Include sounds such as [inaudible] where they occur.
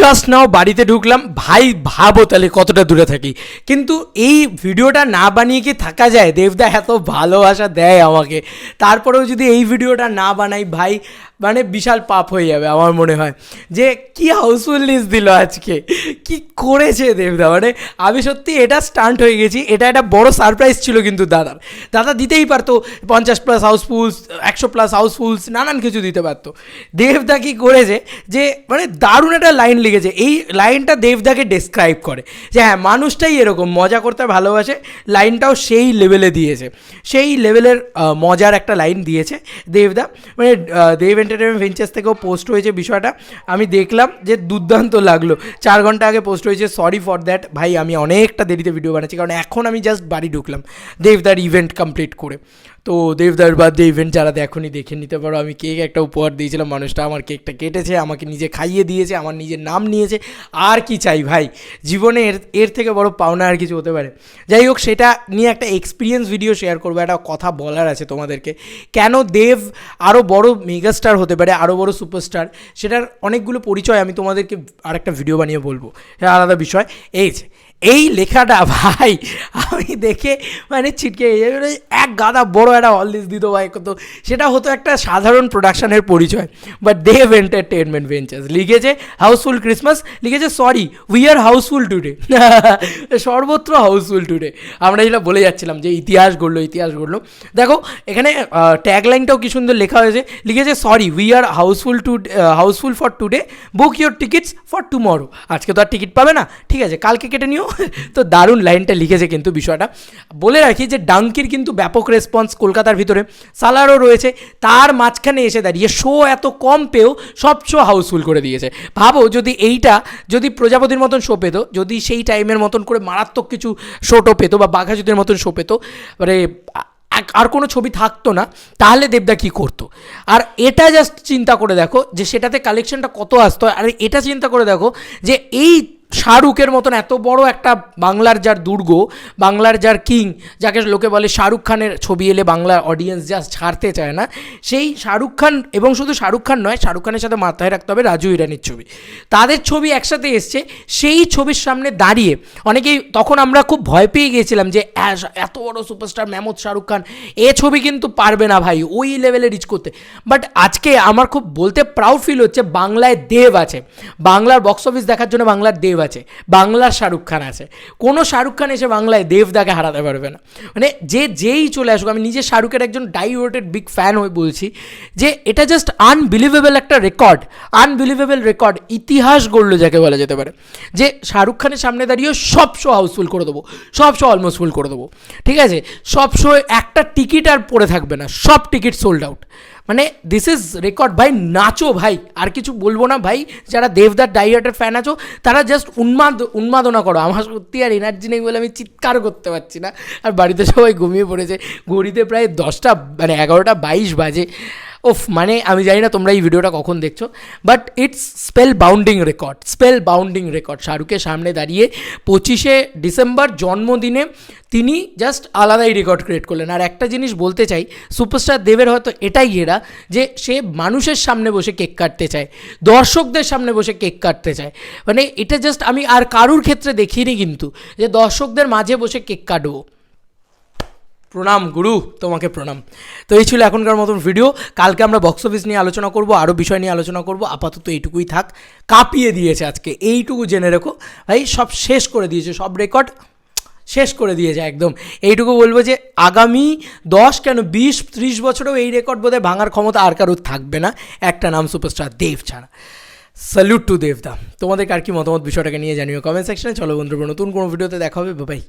Just now বাড়িতে ঢুকলাম, ভাই ভাবো তাহলে কতটা দূরে থাকি। কিন্তু এই ভিডিওটা না বানিয়ে কি থাকা যায়? দেবদা এত ভালোবাসা দেয় আমাকে। তারপরেও যদি এই ভিডিওটা না বানাই, ভাই মানে বিশাল পাপ হয়ে যাবে আমার মনে হয়। যে কি হাউসফুলনেস দিল আজকে? কি করেছে দেবদা? মানে আমি সত্যি এটা স্টান্ট হয়ে গেছি, এটা একটা বড় সারপ্রাইজ ছিল কিন্তু দাদার। দাদা দিতেই পারতো, পঞ্চাশ প্লাস হাউসফুলস একশো প্লাস হাউসফুলস নানান কিছু দিতে পারতো। দেবদা কি করেছে যে মানে দারুণ একটা লাইন লিখেছে। এই লাইনটা দেবদাকে ডেসক্রাইব করে যে হ্যাঁ মানুষটাই এরকম, মজা করতে ভালোবাসে লাইনটাও সেই লেভেলে দিয়েছে। সেই লেভেলের মজার একটা লাইন দিয়েছে দেবদা। মানে দেব এন্টারটেনমেন্ট ভেঞ্চার্স থেকেও পোস্ট হয়েছে বিষয়টা। আমি দেখলাম যে দুর্দান্ত লাগল। চার ঘণ্টা আগে পোস্ট হয়েছে সরি ফর দ্যাট ভাই, আমি অনেকটা দেরিতে ভিডিও বানাচ্ছি, কারণ এখন আমি জাস্ট বাড়ি ঢুকলাম, দেবদার ইভেন্ট কমপ্লিট করে। তো দেবদার বার্থডে ইভেন্ট যারা দেখোনি দেখে নিতে পারো, আমি কেক একটা উপহার দিয়েছিলাম, মানুষটা আমার কেকটা কেটেছে, আমাকে নিজে খাইয়ে দিয়েছে, আমার নিজের নাম নিয়েছে। আর কি চাই ভাই? জীবনে এর এর থেকে বড় পাওনা আর কিছু হতে পারে। যাই হোক, সেটা নিয়ে একটা এক্সপিরিয়েন্স ভিডিও শেয়ার করব, একটা কথা বলার আছে তোমাদেরকে। কেন দেব আরও বড় মেগাস্টার হতে পারে আরও বড় সুপারস্টার সেটার অনেকগুলো পরিচয় আমি তোমাদেরকে আরেকটা ভিডিও বানিয়ে বলব। আলাদা বিষয়। এই যে এই লেখাটা ভাই, আমি দেখে মানে ছিটকে এক গাদা বড় একটা অলদিস দিত ভাই, কত। সেটা হতো একটা সাধারণ প্রোডাকশনের পরিচয়। বাট দেভ এন্টারটেনমেন্ট ভেঞ্চার্স লিখেছে হাউসফুল ক্রিসমাস লিখেছে sorry we are housefull today সর্বত্র হাউসফুল টুডে আমরা যেটা বলে যাচ্ছিলাম যে ইতিহাস গড়লো ইতিহাস গড়লো দেখো, এখানে ট্যাগলাইনটাও কি সুন্দর লেখা হয়েছে। লিখেছে sorry we are housefull too housefull for today book your tickets for tomorrow আজকে তো আর টিকিট পাবে না। ঠিক আছে, কালকে কেটে নিও [laughs] তো দারুণ লাইনটা লিখেছে কিন্তু বিষয়টা। বলে রাখি যে ডাঙ্কির কিন্তু ব্যাপক রেসপন্স কলকাতার ভিতরে। সালারও রয়েছে, তার মাঝখানে এসে দাঁড়িয়ে শো এত কম পেয়েও সব শো হাউসফুল করে দিয়েছে। ভাবো, যদি এইটা, যদি প্রজাপতির মতন শো পেতো, যদি সেই টাইমের মতন করে মারাত্মক কিছু শোটো পেতো বা বাঘাযুদ্ধের মতন শো পেতো মানে আর কোনো ছবি থাকতো না, তাহলে দেবদা কী করতো? আর এটা জাস্ট চিন্তা করে দেখো যে সেটাতে কালেকশনটা কত আসতো, আর এটা চিন্তা করে দেখো যে এই শাহরুখের মতন এত বড় একটা বাংলার যার দুর্গ, বাংলার যার কিং, যাকে লোকে বলে শাহরুখ খানের ছবি এলে বাংলার অডিয়েন্স জাস্ট ছাড়তে চায় না, সেই শাহরুখ খান এবং শুধু শাহরুখ খান নয়, শাহরুখ খানের সাথে মাথায় রাখতে হবে রাজু ইরানির ছবি। তাদের ছবি একসাথে এসছে, সেই ছবির সামনে দাঁড়িয়ে অনেকেই তখন আমরা খুব ভয় পেয়ে গিয়েছিলাম যে এত বড় সুপারস্টার মেমত শাহরুখ খান, এ ছবি কিন্তু পারবে না ভাই, ওই লেভেলে রিচ করতে। বাট আজকে আমার খুব বলতে প্রাউড ফিল হচ্ছে, বাংলায় দেব আছে। বাংলার বক্স অফিস দেখার জন্য বাংলার দেব আছে বাংলার শাহরুখ খান আছে। কোনো শাহরুখ খান এসে বাংলায় দেবদাকে হারাতে পারবে না। মানে যে যেই চলে আসুক, আমি নিজে শাহরুখের একজন ডাইভোটেড বিগ ফ্যান হয়ে বলছি যে এটা জাস্ট আনবিলিভেবল একটা রেকর্ড আনবিলিভেবল রেকর্ড ইতিহাস গড়লো যাকে বলা যেতে পারে। যে শাহরুখ খানের সামনে দাঁড়িয়ে সব শো হাউসফুল করে দেবো, সব শো অলমোস্ট ফুল করে দেবো। ঠিক আছে? সব শো একটা টিকিট আর পড়ে থাকবে না, সব টিকিট সোল্ড আউট মানে দিস ইজ রেকর্ড ভাই নাচো ভাই। আর কিছু বলব না, ভাই। যারা দেবদার ডাইহার্টের ফ্যান আছো, তারা জাস্ট উন্মাদ উন্মাদনা করো। আমার সত্যি আর এনার্জি নেই বলে আমি চিৎকার করতে পারছি না। আর বাড়িতে সবাই ঘুমিয়ে পড়েছে। ঘড়িতে প্রায় দশটা মানে এগারোটা বাইশ বাজে। ওফ মানে আমি জানি না তোমরা এই ভিডিওটা কখন দেখছ but it's spell bounding record spell bounding record শাহরুখের সামনে দাঁড়িয়ে পঁচিশে ডিসেম্বর জন্মদিনে তিনি জাস্ট আলাদাই রেকর্ড ক্রিয়েট করলেন। আর একটা জিনিস বলতে চাই সুপারস্টার দেবের হয়তো এটাই এরা, যে সে মানুষের সামনে বসে কেক কাটতে চায়, দর্শকদের সামনে বসে কেক কাটতে চায়। মানে এটা জাস্ট আমি আর কারুর ক্ষেত্রে দেখিনি কিন্তু, যে দর্শকদের মাঝে বসে কেক কাটবো। প্রণাম, গুরু, তোমাকে প্রণাম। তো এই ছিল এখনকার মতন ভিডিও কালকে আমরা বক্স অফিস নিয়ে আলোচনা করব আরও বিষয় নিয়ে আলোচনা করব। আপাতত এইটুকুই থাক। কাঁপিয়ে দিয়েছে আজকে। এইটুকু জেনে রেখো। ভাই, সব শেষ করে দিয়েছে, সব রেকর্ড শেষ করে দিয়েছে একদম। এইটুকু বলব যে আগামী দশ, কেন বিশ, ত্রিশ বছরেও এই রেকর্ড বোধহয় ভাঙার ক্ষমতা আর কারোর থাকবে না। একটা নাম সুপারস্টার দেব ছাড়া। স্যালুট টু দেবদা। তোমাদের কার কি মতামত বিষয়টাকে নিয়ে জানিও কমেন্ট সেকশনে চলো বন্ধুরা, নতুন কোনো ভিডিওতে দেখা হবে। বাই